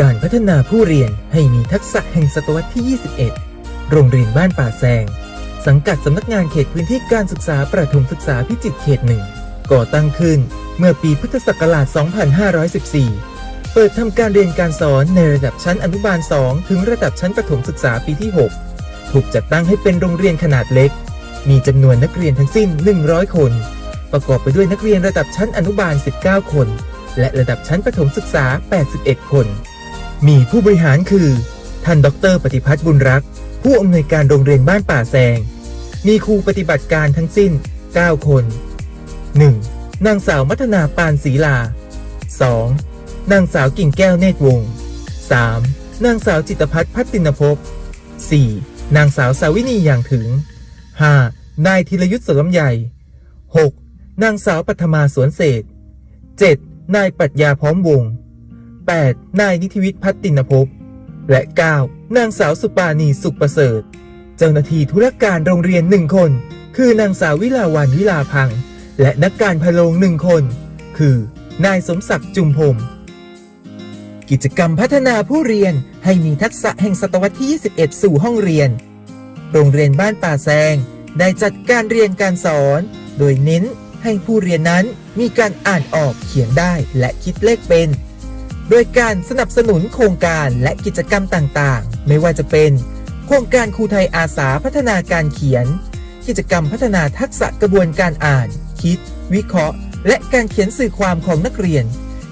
การพัฒนาผู้เรียนให้มีทักษะแห่งศตวรรษที่ 21 โรงเรียนบ้านป่าแซง สังกัดสำนักงานเขตพื้นที่การศึกษาประถมศึกษาพิจิตรเขตหนึ่งก่อตั้งขึ้นเมื่อปีพุทธศักราช 2514 เปิดทำการเรียนการสอนในระดับชั้นอนุบาล 2 ถึงระดับชั้นประถมศึกษาปีที่ 6 ถูกจัดตั้งให้เป็นโรงเรียนขนาดเล็ก มีจำนวนนักเรียนทั้งสิ้น 100 คน ประกอบไปด้วยนักเรียนระดับชั้นอนุบาล 19 คน และระดับชั้นประถมศึกษา 81 คน มีผู้บริหารคือ ท่านดร ปฏิพัฒน์บุญรัก ผู้อำนวยการโรงเรียนบ้านป่าแซง มีครูปฏิบัติการทั้งสิ้น 9 คน 1. นางสาวมัทนาปานศรีลา 2. นางสาวกิ่งแก้วเนตรวงศ์ 3. นางสาวจิตพัฒน์พัฒตินภพ 4. นางสาวสาวินีอย่างถึง 5. นายธีรยุทธ์สลำใหญ่ 6. นางสาวปัทมาสวนเศษ 7. นายปรัชญาพร้อมวงศ์ 8. นายนิติวิทย์พัฒตินภพ และ 9. นางสาวสุปานีสุขประเสริฐ เจ้าหน้าที่ธุรการโรงเรียนหนึ่งคน คือนางสาววิลาวันวิลาพัง และนักการพะโลงหนึ่งคน คือนายสมศักดิ์จุมพรมกิจกรรมพัฒนาผู้เรียนให้มีทักษะแห่งศตวรรษที่ 21 สู่ห้องเรียน โรงเรียนบ้านป่าแซง ได้จัดการเรียนการสอน โดยเน้นให้ผู้เรียนนั้นมีการอ่านออกเขียนได้และคิดเลขเป็น โดยการสนับสนุนโครงการและกิจกรรมต่างๆ ไม่ว่าจะเป็น โครงการครูไทยอาสาพัฒนาการเขียน กิจกรรมพัฒนาทักษะกระบวนการอ่าน คิด วิเคราะห์ และการเขียนสื่อความของนักเรียน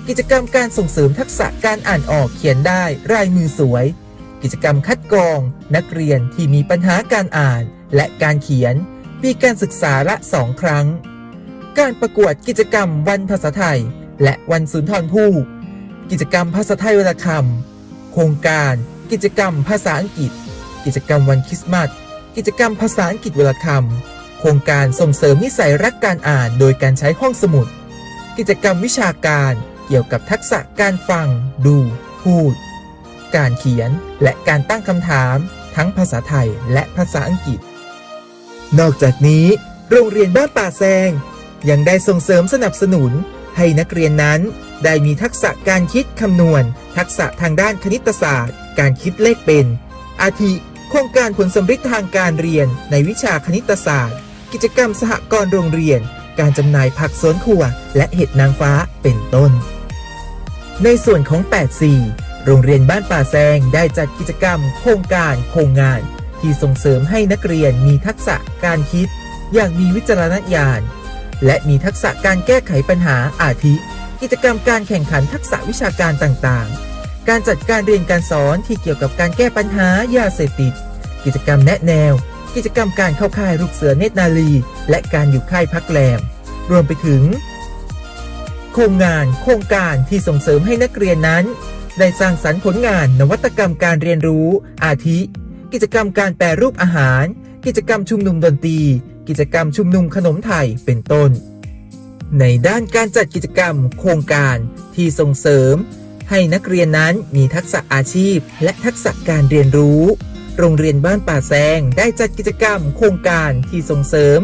กิจกรรมการส่งเสริมทักษะการอ่านออกเขียนได้รายมือสวย กิจกรรมคัดกรอง นักเรียนที่มีปัญหาการอ่าน และการเขียนปีการศึกษาละสองครั้ง การประกวดกิจกรรมวันภาษาไทย และวันสุนทรภู่ กิจกรรมภาษาไทยวรรณคำโครงการ กิจกรรมภาษาอังกฤษ กิจกรรมวันคริสต์มาส กิจกรรมภาษาอังกฤษวรรณคำโครงการส่งเสริมนิสัยรักการอ่านโดยการใช้ห้องสมุด กิจกรรมวิชาการเกี่ยวกับทักษะการฟัง ดู พูด การเขียน และการตั้งคำถาม ทั้งภาษาไทยและภาษาอังกฤษ นอกจากนี้ โรงเรียนบ้านป่าแซงยังได้ส่งเสริมสนับสนุนให้นักเรียนนั้น ได้มีทักษะการคิดคำนวณ ทักษะทางด้านคณิตศาสตร์ การคิดเลขเป็น อาทิ โครงการผลสำฤทธิ์ทางการเรียน ในวิชาคณิตศาสตร์ กิจกรรมสหกรณ์โรงเรียน การจำหน่ายผักสวนครัว และเห็ดนางฟ้าเป็นต้น ในส่วนของ 8 4 โรงเรียนบ้านป่าแซงได้จัดกิจกรรม โครงการโครงงาน ที่ส่งเสริมให้นักเรียนมีทักษะการคิด อย่างมีวิจารณญาณและมีทักษะการแก้ไขปัญหาอาทิ กิจกรรมการแข่งขันทักษะวิชาการต่างๆ การจัดการเรียนการสอนที่เกี่ยวกับการแก้ปัญหายาเสพติด กิจกรรมแนะแนว กิจกรรมการเข้าค่ายลูกเสือเนตรนาลี และการอยู่ค่ายพักแรม รวมไปถึง โครงงานโครงการที่ส่งเสริมให้นักเรียนนั้น ได้สร้างสรรค์ผลงานนวัตกรรมการเรียนรู้ อาทิ กิจกรรมการแปรรูปอาหาร กิจกรรมชุมนุมดนตรี กิจกรรมชุมนุมขนมไทยเป็นต้น ในด้านการจัดกิจกรรมโครงการที่ส่งเสริม ให้นักเรียนนั้นมีทักษะอาชีพ และทักษะการเรียนรู้ โรงเรียนบ้านป่าแซงได้จัดกิจกรรมโครงการที่ส่งเสริม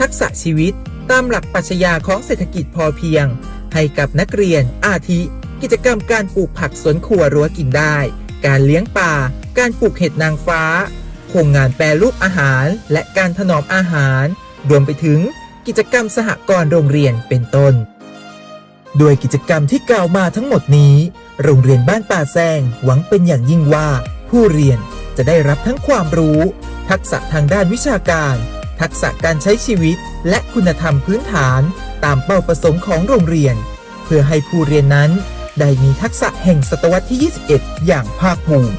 ทักษะชีวิตตามหลักปรัชญาของเศรษฐกิจพอเพียง ให้กับนักเรียนอาทิ กิจกรรมการปลูกผักสวนครัวรั้วกินได้ การเลี้ยงปลาการปลูกเห็ดนางฟ้า โครงงานแปรรูปอาหาร และการถนอมอาหาร รวมไปถึง กิจกรรมสหกรณ์โรงเรียนเป็นต้น โดยกิจกรรมที่กล่าวมาทั้งหมดนี้ โรงเรียนบ้านป่าแซงหวังเป็นอย่างยิ่งว่า ผู้เรียนจะได้รับทั้งความรู้ ทักษะทางด้านวิชาการ ทักษะการใช้ชีวิต และคุณธรรมพื้นฐาน ตามเป้าประสงค์ของโรงเรียน เพื่อให้ผู้เรียนนั้น ได้มีทักษะแห่งศตวรรษที่ 21 อย่างภาคภูมิ